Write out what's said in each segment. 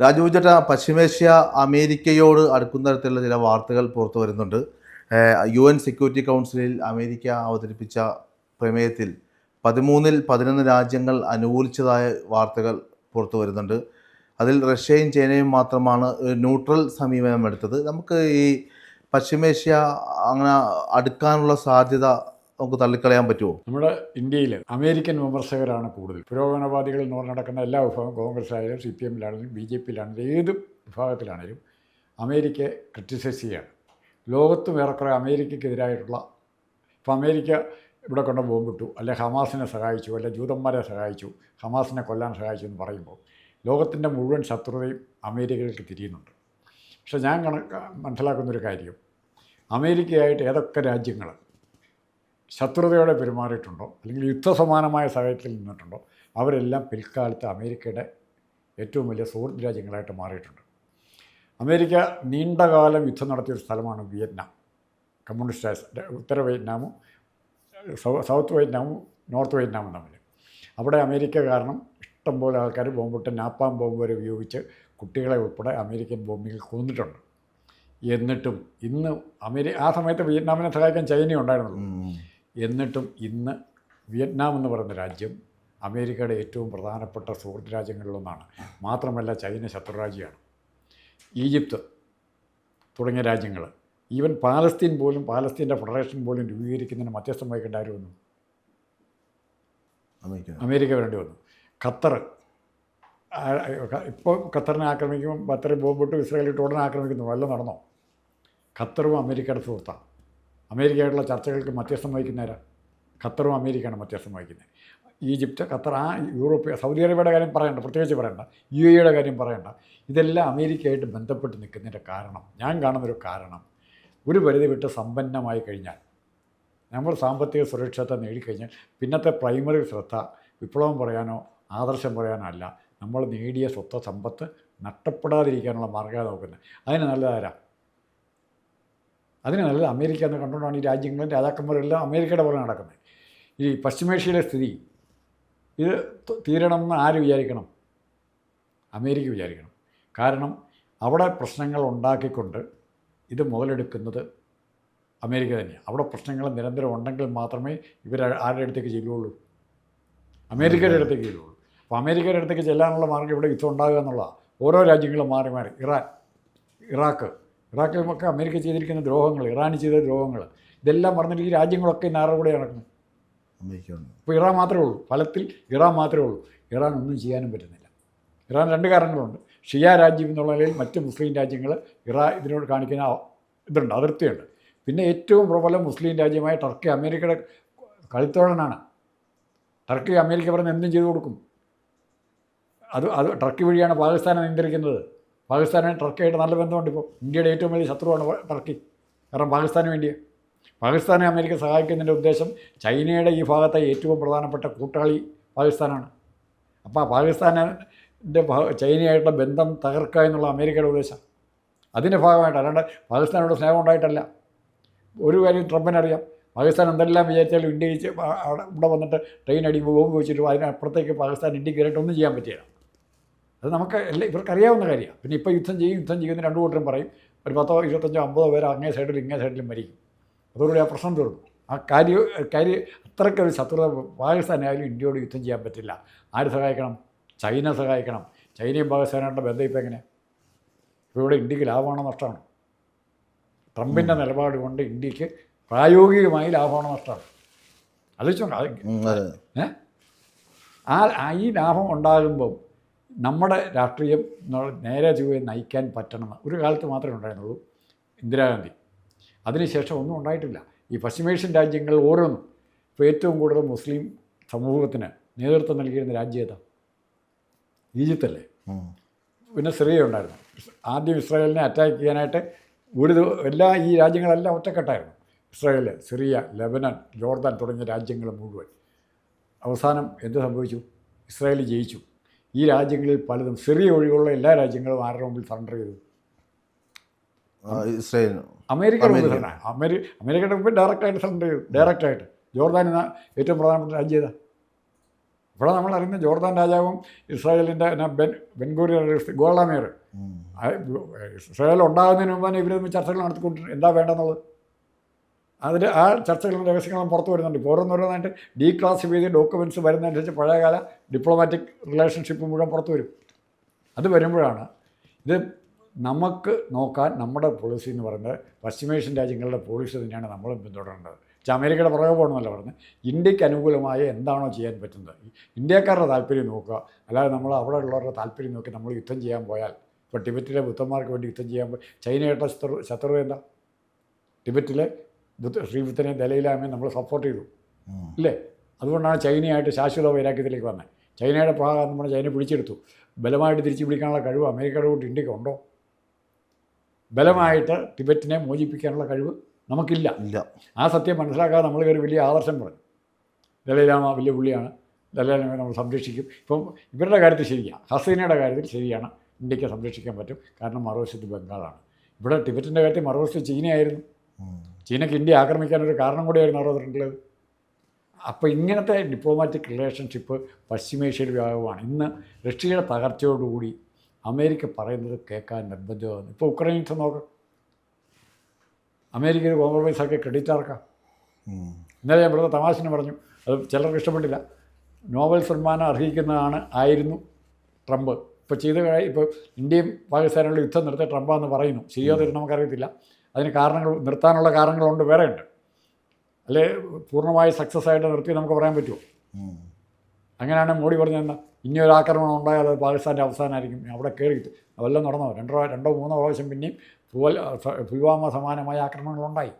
രാജു ചേട്ടാ പശ്ചിമേഷ്യ അമേരിക്കയോട് അടുക്കുന്ന തരത്തിലുള്ള ചില വാർത്തകൾ പുറത്തു വരുന്നുണ്ട്. യു എൻ സെക്യൂരിറ്റി കൗൺസിലിൽ അമേരിക്ക അവതരിപ്പിച്ച പ്രമേയത്തിൽ പതിമൂന്നിൽ പതിനൊന്ന് രാജ്യങ്ങൾ അനുകൂലിച്ചതായ വാർത്തകൾ പുറത്തു വരുന്നുണ്ട്. അതിൽ റഷ്യയും ചൈനയും മാത്രമാണ് ന്യൂട്രൽ സമീപനം എടുത്തത്. നമുക്ക് ഈ പശ്ചിമേഷ്യ അങ്ങനെ അടുക്കാനുള്ള സാധ്യത നമുക്ക് തള്ളിക്കളയാൻ പറ്റുമോ? നമ്മുടെ ഇന്ത്യയിൽ അമേരിക്കൻ വിമർശകരാണ് കൂടുതൽ. പുരോഗമനവാദികൾ എന്ന് നടക്കുന്ന എല്ലാ വിഭാഗം കോൺഗ്രസ് ആയാലും സി പി എമ്മിലാണെങ്കിലും ബി ജെ പിയിലാണെങ്കിലും ഏത് വിഭാഗത്തിലാണെങ്കിലും അമേരിക്കയെ ക്രിറ്റിസൈസ് ചെയ്യുകയാണ് ലോകത്തും ഏറെക്കുറെ അമേരിക്കയ്ക്കെതിരായിട്ടുള്ള ഇപ്പം അമേരിക്ക ഇവിടെ കൊണ്ട് ബോംബിട്ടു അല്ലെ ഹമാസിനെ സഹായിച്ചു അല്ലെ ജൂതന്മാരെ സഹായിച്ചു ഹമാസിനെ കൊല്ലാൻ സഹായിച്ചു എന്ന് പറയുമ്പോൾ ലോകത്തിന്റെ മുഴുവൻ ശത്രുതയും അമേരിക്കയിലേക്ക് തിരിയുന്നുണ്ട്. പക്ഷേ ഞാൻ കണക്ക് മനസ്സിലാക്കുന്നൊരു കാര്യം. അമേരിക്കയായിട്ട് ഏതൊക്കെ രാജ്യങ്ങൾ ശത്രുതയോടെ പെരുമാറിയിട്ടുണ്ടോ? അല്ലെങ്കിൽ യുദ്ധസമാനമായ സാഹചര്യത്തിൽ നിന്നിട്ടുണ്ടോ? അവരെല്ലാം പിൽക്കാലത്ത് അമേരിക്കയുടെ ഏറ്റവും വലിയ സുഹൃത്ത് രാജ്യങ്ങളായിട്ട് മാറിയിട്ടുണ്ട്. അമേരിക്ക നീണ്ടകാലം യുദ്ധം നടത്തിയ ഒരു സ്ഥലമാണ് വിയറ്റ്നാം. കമ്മ്യൂണിസ്റ്റ് രാഷ്ട്ര- ഉത്തര വിയറ്റ്നാമും സൗത്ത് വിയറ്റ്നാമും നോർത്ത് വിയറ്റ്നാമും തമ്മിൽ. അവിടെ അമേരിക്ക കാരണം ഇഷ്ടംപോലെ ആൾക്കാർ ബോംബിട്ട് നാപ്പാം ബോംബ് വരെ ഉപയോഗിച്ച് കുട്ടികളെ ഉൾപ്പെടെ അമേരിക്കൻ ബോംബിങ്ങിൽ കൊന്നിട്ടുണ്ട്. എന്നിട്ടും ഇന്ന് അമേരി ആ സമയത്ത് വിയറ്റ്നാമിനെ സഹായിക്കാൻ ചൈന. എന്നിട്ടും ഇന്ന് വിയറ്റ്നാം എന്ന് പറയുന്ന രാജ്യം അമേരിക്കയുടെ ഏറ്റവും പ്രധാനപ്പെട്ട സുഹൃത്ത് രാജ്യങ്ങളിലൊന്നാണ്. മാത്രമല്ല ചൈന ശത്രുരാജ്യമാണ്. ഈജിപ്ത് തുടങ്ങിയ രാജ്യങ്ങൾ. ഈവൻ പാലസ്തീൻ പോലും പാലസ്തീന്റെ ഫെഡറേഷൻ പോലും രൂപീകരിക്കുന്നതിന് മധ്യസ്ഥം വഹിക്കേണ്ട ആര് വന്നു? അമേരിക്ക. വരേണ്ടി വന്നു. ഖത്തർ. ഇപ്പോൾ ഖത്തറിനെ ആക്രമിക്കുമ്പോൾ ഖത്തർ ബോംബിട്ട് ഇസ്രായേലിട്ട് ഉടനെ ആക്രമിക്കുന്നു. വല്ലതും നടന്നോ? ഖത്തറും അമേരിക്കയുടെ സുഹൃത്താണ് അമേരിക്കയായിട്ടുള്ള ചർച്ചകൾക്ക് മധ്യസ്ഥം വഹിക്കുന്നവരാ ഖത്തറും അമേരിക്കയാണ് മധ്യസ്ഥം വഹിക്കുന്നത്. ഈജിപ്റ്റ് ഖത്തർ ആ യൂറോപ്പ് സൗദി അറേബ്യയുടെ കാര്യം പറയണ്ട പ്രത്യേകിച്ച് പറയണ്ട യു എയുടെ കാര്യം പറയണ്ട. ഇതെല്ലാം അമേരിക്കയായിട്ട് ബന്ധപ്പെട്ട് നിൽക്കുന്നതിന്റെ കാരണം ഞാൻ കാണുന്നൊരു കാരണം ഒരു പരിധി വിട്ട് സമ്പന്നമായി കഴിഞ്ഞാൽ നമ്മൾ സാമ്പത്തിക സുരക്ഷത്തെ നേടിക്കഴിഞ്ഞാൽ പിന്നത്തെ പ്രൈമറി ശ്രദ്ധ വിപ്ലവം പറയാനോ ആദർശം പറയാനോ അല്ല. നമ്മൾ നേടിയ സ്വത്ത് സമ്പത്ത് നഷ്ടപ്പെടാതിരിക്കാനുള്ള മാർഗം നോക്കുന്നത്. അതിന് നല്ലതാരാ അതിന് നല്ലത് അമേരിക്ക എന്ന് കണ്ടുകൊണ്ടാണ് ഈ രാജ്യങ്ങളും രാജാക്കന്മാരെല്ലാം അമേരിക്കയുടെ പുറകെ നടക്കുന്നത്. ഈ പശ്ചിമേഷ്യയിലെ സ്ഥിതി ഇത് തീരണം എന്ന് ആര് വിചാരിക്കണം? അമേരിക്ക വിചാരിക്കണം. കാരണം അവിടെ പ്രശ്നങ്ങൾ ഉണ്ടാക്കിക്കൊണ്ട് ഇത് മുതലെടുക്കുന്നത് അമേരിക്ക തന്നെയാണ് അവിടെ പ്രശ്നങ്ങൾ നിരന്തരം ഉണ്ടെങ്കിൽ മാത്രമേ ഇവർ ആരുടെ അടുത്തേക്ക് ചെല്ലുള്ളൂ? അമേരിക്കയുടെ അടുത്തേക്ക് ചെല്ലുള്ളൂ. അപ്പോൾ അമേരിക്കയുടെ അടുത്തേക്ക് ചെല്ലാനുള്ള മാർഗം ഇവിടെ യുദ്ധം ഉണ്ടാകുക എന്നുള്ളതാണ് ഓരോ രാജ്യങ്ങളും മാറി മാറി. ഇറാൻ ഇറാഖ് ഇറാഖിലുമൊക്കെ അമേരിക്ക ചെയ്തിരിക്കുന്ന ദ്രോഹങ്ങൾ ഇറാൻ ചെയ്ത ദ്രോഹങ്ങൾ ഇതെല്ലാം പറഞ്ഞിട്ട് ഈ രാജ്യങ്ങളൊക്കെ ഇന്ന് ആരുടെ കൂടെ ഉണ്ട്. ഇപ്പോൾ ഇറാൻ മാത്രമേ ഉള്ളൂ. ഫലത്തിൽ ഇറാൻ മാത്രമേ ഉള്ളൂ. ഇറാൻ ഒന്നും ചെയ്യാനും പറ്റുന്നില്ല. ഇറാൻ രണ്ട് കാരണങ്ങളുണ്ട്. ഷിയ രാജ്യം എന്നുള്ള നിലയിൽ മറ്റ് മുസ്ലിം രാജ്യങ്ങൾ ഇറാൻ ഇതിനോട് കാണിക്കുന്ന ഇതുണ്ട് അതിർത്തിയുണ്ട്. പിന്നെ ഏറ്റവും പ്രബലം മുസ്ലിം രാജ്യമായ ടർക്കി അമേരിക്കയുടെ കളിത്തോഴനാണ് ടർക്കി അമേരിക്ക പറഞ്ഞ് എന്തും ചെയ്തു കൊടുക്കും. അത് അത് ടർക്കി വഴിയാണ് പാകിസ്ഥാനെ നിയന്ത്രിക്കുന്നത്. പാകിസ്ഥാന് ടർക്കിയായിട്ട് നല്ല ബന്ധമുണ്ട് ഇപ്പോൾ. ഇന്ത്യയുടെ ഏറ്റവും വലിയ ശത്രുവാണ് ടർക്കി. കാരണം പാകിസ്ഥാന് വേണ്ടിയാണ് പാകിസ്ഥാനെ അമേരിക്ക സഹായിക്കുന്നതിന്റെ ഉദ്ദേശം ചൈനയുടെ ഈ ഭാഗത്തെ ഏറ്റവും പ്രധാനപ്പെട്ട കൂട്ടാളി പാകിസ്ഥാനാണ്. അപ്പോൾ പാകിസ്ഥാനിന്റെ ചൈനയായിട്ടുള്ള ബന്ധം തകർക്കുക എന്നുള്ള അമേരിക്കയുടെ ഉദ്ദേശം. അതിന്റെ ഭാഗമായിട്ട് അല്ലാണ്ട് പാകിസ്ഥാനോട് സ്നേഹം ഉണ്ടായിട്ടല്ല. ഒരു കാര്യം ട്രംപിനറിയാം പാകിസ്ഥാൻ എന്തെല്ലാം വിചാരിച്ചാലും അവിടെ ഇവിടെ വന്നിട്ട് ട്രെയിൻ അടി ബോംബ് വെച്ചിട്ട് അതിനപ്പുറത്തേക്ക് പാകിസ്ഥാൻ ഇന്ത്യയ്ക്ക് കയറിയിട്ട് ഒന്നും ചെയ്യാൻ പറ്റില്ല. അത് നമുക്ക് എല്ലാം ഇവർക്ക് അറിയാവുന്ന കാര്യമാണ്. പിന്നെ ഇപ്പോൾ യുദ്ധം ചെയ്യും യുദ്ധം ചെയ്യുന്ന രണ്ടു കൂട്ടരും പറയും ഒരു പത്തോ ഇരുപത്തഞ്ചോ അമ്പതോ പേര് അങ്ങേ സൈഡിലും ഇങ്ങേ സൈഡിലും മരിക്കും. അതോടുകൂടി ആ പ്രശ്നം തീർന്നു. ആ കാര്യ കാര്യം അത്രയ്ക്കൊരു ശത്രുത പാകിസ്ഥാനായാലും ഇന്ത്യയോട് യുദ്ധം ചെയ്യാൻ പറ്റില്ല. ആര് സഹായിക്കണം? ചൈന സഹായിക്കണം. ചൈനയും പാകിസ്ഥാനായിട്ടുള്ള ബന്ധം ഇപ്പോൾ എങ്ങനെ? ഇപ്പോൾ ഇവിടെ ഇന്ത്യയ്ക്ക് ലാഭമാണോ നഷ്ടമാണ്? ട്രംപിന്റെ നിലപാട് കൊണ്ട് ഇന്ത്യയ്ക്ക് പ്രായോഗികമായി ലാഭമാണോ നഷ്ടമാണ്? അത് വെച്ചോണ്ട് ആ ഈ ലാഭം ഉണ്ടാകുമ്പം നമ്മുടെ രാഷ്ട്രീയം നേരെ ജീവിതം നയിക്കാൻ പറ്റണമെന്ന് ഒരു കാലത്ത് മാത്രമേ ഉണ്ടായിരുന്നുള്ളൂ ഇന്ദിരാഗാന്ധി. അതിനുശേഷം ഒന്നും ഉണ്ടായിട്ടില്ല. ഈ പശ്ചിമേഷ്യൻ രാജ്യങ്ങൾ ഓരോന്നും ഇപ്പോൾ ഏറ്റവും കൂടുതൽ മുസ്ലിം സമൂഹത്തിന് നേതൃത്വം നൽകിയിരുന്ന രാജ്യം ഏതാ? ഈജിപ്തല്ലേ. പിന്നെ സിറിയ ഉണ്ടായിരുന്നു. ആദ്യം ഇസ്രായേലിനെ അറ്റാക്ക് ചെയ്യാനായിട്ട് ഒരു എല്ലാ ഈ രാജ്യങ്ങളെല്ലാം ഒറ്റക്കെട്ടായിരുന്നു. ഇസ്രായേൽ സിറിയ ലെബനൻ ജോർദാൻ തുടങ്ങിയ രാജ്യങ്ങൾ മുഴുവൻ. അവസാനം എന്ത് സംഭവിച്ചു? ഇസ്രായേൽ ജയിച്ചു. ഈ രാജ്യങ്ങളിൽ പലതും സിറിയ ഒഴിവുള്ള എല്ലാ രാജ്യങ്ങളും ആരുടെ മുമ്പിൽ സറണ്ടർ ചെയ്തു? ഇസ്രായേൽ ഇസ്രായേലിന്. അമേരിക്കയുടെ മുമ്പിൽ അമേരിക്ക. അമേരി അമേരിക്കയുടെ മുമ്പിൽ ഡയറക്റ്റായിട്ട് സറണ്ടർ ചെയ്തു. ഡയറക്റ്റായിട്ട് ജോർദാൻ എന്ന ഏറ്റവും പ്രധാനപ്പെട്ട രാജ്യം ഏതാ? ഇവിടെ നമ്മൾ അറിയുന്ന ജോർദാൻ രാജാവും ഇസ്രായേലിന്റെ ബെൻ ബെൻഗൂരി ഗോൾഡാമേർ. ഇസ്രായേൽ ഉണ്ടാകുന്നതിന് മുമ്പ് തന്നെ ഇവർ ചർച്ചകൾ നടത്തിക്കൊണ്ടിരുന്നു എന്താ വേണ്ടെന്നുള്ളത്? അതിൽ ആ ചർച്ചകളും രഹസ്യങ്ങളും പുറത്തു വരുന്നുണ്ട്. ഓരോന്നോരോന്നായിട്ട് ഡീ ക്ലാസ് ചെയ്ത് ഡോക്യുമെന്റ്സ് വരുന്നതനുസരിച്ച് പഴയകാല ഡിപ്ലോമാറ്റിക് റിലേഷൻഷിപ്പ് മുഴുവൻ പുറത്തു വരും. അത് വരുമ്പോഴാണ് ഇത് നമുക്ക് നോക്കാൻ നമ്മുടെ പോളിസി എന്ന് പറയുന്നത് പശ്ചിമേഷ്യൻ രാജ്യങ്ങളുടെ പോളിസി തന്നെയാണ് നമ്മൾ പിന്തുടരേണ്ടത്. അമേരിക്കയുടെ പുറകെ പോകണമെന്നല്ല പറഞ്ഞു ഇന്ത്യയ്ക്ക് അനുകൂലമായ എന്താണോ ചെയ്യാൻ പറ്റുന്നത്? ഇന്ത്യക്കാരുടെ താല്പര്യം നോക്കുക. അല്ലാതെ നമ്മൾ അവിടെ ഉള്ളവരുടെ താല്പര്യം നോക്കി നമ്മൾ യുദ്ധം ചെയ്യാൻ പോയാൽ ഇപ്പോൾ ടിബറ്റിലെ ബുദ്ധന്മാർക്ക് വേണ്ടി യുദ്ധം ചെയ്യാൻ പോയി. ചൈനയുടെ ശത്രു ശത്രു എന്താ? ടിബറ്റിലെ ശ്രീബുദ്ധനെ ദലയിലാമയെ നമ്മൾ സപ്പോർട്ട് ചെയ്തു. അല്ലേ ഇല്ലേ? അതുകൊണ്ടാണ് ചൈനയായിട്ട് ശാശ്വത വൈരാഗ്യത്തിലേക്ക് വന്നത് ചൈനയുടെ ഭാഗം നമ്മൾ ചൈന പിടിച്ചെടുത്തു. ബലമായിട്ട് തിരിച്ചു പിടിക്കാനുള്ള കഴിവ് അമേരിക്കയുടെ കൂട്ടി ഇന്ത്യയ്ക്ക് ഉണ്ടോ? ബലമായിട്ട് ടിബറ്റിനെ മോചിപ്പിക്കാനുള്ള കഴിവ് നമുക്കില്ല. ഇല്ല. ആ സത്യം മനസ്സിലാക്കാതെ നമ്മൾ കയറി വലിയ ആദർശം പറഞ്ഞു. ദലൈലാമ വലിയ പുള്ളിയാണ്. ദലൈലാമയെ നമ്മൾ സംരക്ഷിക്കും. ഇപ്പം ഇവരുടെ കാര്യത്തിൽ ശരിയാണ് ഹസീനയുടെ കാര്യത്തിൽ ശരിയാണ്. ഇന്ത്യയ്ക്ക് സംരക്ഷിക്കാൻ പറ്റും. കാരണം മറുവശത്ത് ബംഗാളാണ്. ഇവിടെ ടിബറ്റിന്റെ കാര്യത്തിൽ മറുവശത്ത് ചീനയായിരുന്നു. ചീനയ്ക്ക് ഇന്ത്യ ആക്രമിക്കാനൊരു കാരണം കൂടിയായിരുന്നു അറുപത്തിരണ്ടിലേത് അപ്പോൾ ഇങ്ങനത്തെ ഡിപ്ലോമാറ്റിക് റിലേഷൻഷിപ്പ് പശ്ചിമേഷ്യയിൽ വ്യാപകമാണ്. ഇന്ന് റഷ്യയുടെ തകർച്ചയോടുകൂടി അമേരിക്ക പറയുന്നത് കേൾക്കാൻ നിർബന്ധമാണ് ഇപ്പോൾ ഉക്രൈൻസ് നോക്ക്. അമേരിക്കയിൽ കോംപ്രമൈസ് ആക്കിയ ക്രെഡിറ്റ് ആർക്കാം. ഇന്നലെ ഞാൻ ഇവിടുത്തെ തമാശന് പറഞ്ഞു. അത് ചിലർക്ക് ഇഷ്ടപ്പെട്ടില്ല. നോബൽ സമ്മാനം അർഹിക്കുന്നതാണ് ആയിരുന്നു ട്രംപ്. ഇപ്പോൾ ചെയ്ത് കഴി ഇപ്പോൾ ഇന്ത്യയും പാകിസ്ഥാനുള്ള യുദ്ധം നിർത്തിയ ട്രംപാന്ന് പറയുന്നു. ശരിയോ തരും നമുക്കറിയത്തില്ല. അതിന് കാരണങ്ങൾ നിർത്താനുള്ള കാരണങ്ങളുണ്ട് വേറെ ഉണ്ട്. അല്ലെ പൂർണമായി സക്സസ് ആയിട്ട് നിർത്തി നമുക്ക് പറയാൻ പറ്റുമോ? അങ്ങനെയാണ് മോഡി പറഞ്ഞത് എന്താ? ഇനി ഒരു ആക്രമണം ഉണ്ടായാൽ അത് പാകിസ്ഥാന്റെ അവസാനമായിരിക്കും. അവിടെ കയറിയിട്ട് അതെല്ലാം നടന്നോ? രണ്ടോ രണ്ടോ മൂന്നോ പ്രാവശ്യം പിന്നെയും പുവൽ പുൽവാമ സമാനമായ ആക്രമണങ്ങളുണ്ടായി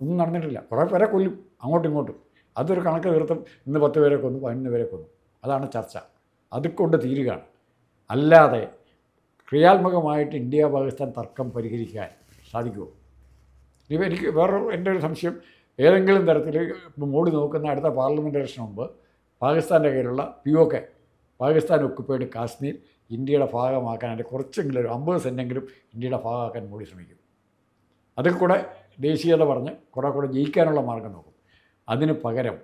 ഒന്നും നടന്നിട്ടില്ല. കുറേ പേരെ കൊല്ലും. അങ്ങോട്ടും ഇങ്ങോട്ടും. അതൊരു കണക്ക് തീർത്തും ഇന്ന് പത്ത് പേരെ കൊന്നു പതിനൊന്ന് പേരെ കൊന്നു. അതാണ് ചർച്ച. അതുകൊണ്ട് തീരുകയാണ്. അല്ലാതെ ക്രിയാത്മകമായിട്ട് ഇന്ത്യ പാകിസ്ഥാൻ തർക്കം പരിഹരിക്കാൻ സാധിക്കുമോ? ഇവ എനിക്ക് വേറൊരു എന്റെ ഒരു സംശയം. ഏതെങ്കിലും തരത്തിൽ ഇപ്പം മോഡി നോക്കുന്ന അടുത്ത പാർലമെന്റ് ഇലക്ഷന് മുമ്പ് പാകിസ്ഥാന്റെ കയ്യിലുള്ള P O K Pakistan occupied Kashmir ഇന്ത്യയുടെ ഭാഗമാക്കാൻ അതിന്റെ കുറച്ചെങ്കിലും ഒരു അമ്പത് സെന്റെങ്കിലും ഇന്ത്യയുടെ ഭാഗമാക്കാൻ മോഡി ശ്രമിക്കും. അതിൽ കൂടെ ദേശീയത പറഞ്ഞ് കുറേ കൂടെ ജയിക്കാനുള്ള മാർഗം നോക്കും. അതിന് പകരം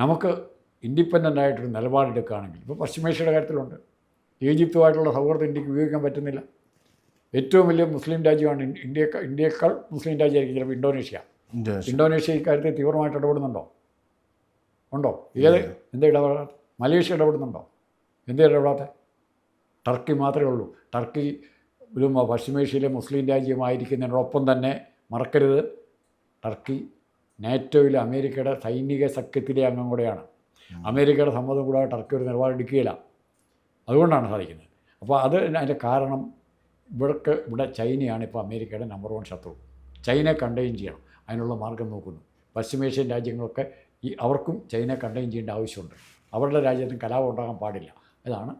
നമുക്ക് ഇൻഡിപെൻഡന്റ് ആയിട്ടൊരു നിലപാടെടുക്കുകയാണെങ്കിൽ ഇപ്പോൾ പശ്ചിമേഷ്യയുടെ കാര്യത്തിലുണ്ട്. ഈജിപ്തുമായിട്ടുള്ള സൗഹൃദം ഇന്ത്യയ്ക്ക് ഉപയോഗിക്കാൻ പറ്റുന്നില്ല. ഏറ്റവും വലിയ മുസ്ലിം രാജ്യമാണ് ഇന്ത്യ ഇന്ത്യയേക്കാൾ മുസ്ലിം രാജ്യമായിരിക്കും ചിലപ്പോൾ ഇന്തോനേഷ്യ. ഇന്തോനേഷ്യ. ഇക്കാര്യത്തിൽ തീവ്രമായിട്ട് ഇടപെടുന്നുണ്ടോ? ഉണ്ടോ? ഏത് എന്താ ഇടപെടാത്ത മലേഷ്യ ഇടപെടുന്നുണ്ടോ? എന്താ ഇടപെടാത്ത ടർക്കി മാത്രമേ ഉള്ളൂ. ടർക്കി ഒരു പശ്ചിമേഷ്യയിലെ മുസ്ലിം രാജ്യമായിരിക്കുന്നതിനോടൊപ്പം തന്നെ മറക്കരുത്. ടർക്കി നാറ്റോയിലെ അമേരിക്കയുടെ സൈനിക സഖ്യത്തിലെ അംഗം കൂടെയാണ്. അമേരിക്കയുടെ സമ്മതം കൂടാതെ ടർക്കി ഒരു നിലപാടെടുക്കുകയില്ല അതുകൊണ്ടാണ് സാധിക്കുന്നത്. അപ്പോൾ അത് അതിന്റെ കാരണം ഇവിടക്ക് ഇവിടെ ചൈനയാണ് ഇപ്പോൾ അമേരിക്കയുടെ നമ്പർ വൺ ശത്രു. ചൈനയെ കണ്ടെയ്ൻ ചെയ്യണം. അതിനുള്ള മാർഗം നോക്കുന്നു. പശ്ചിമേഷ്യൻ രാജ്യങ്ങളൊക്കെ ഈ അവർക്കും ചൈനയെ കണ്ടെയ്ൻ ചെയ്യേണ്ട ആവശ്യമുണ്ട്. അവരുടെ രാജ്യത്തിന് കലാപം ഉണ്ടാകാൻ പാടില്ല. ഇതാണ്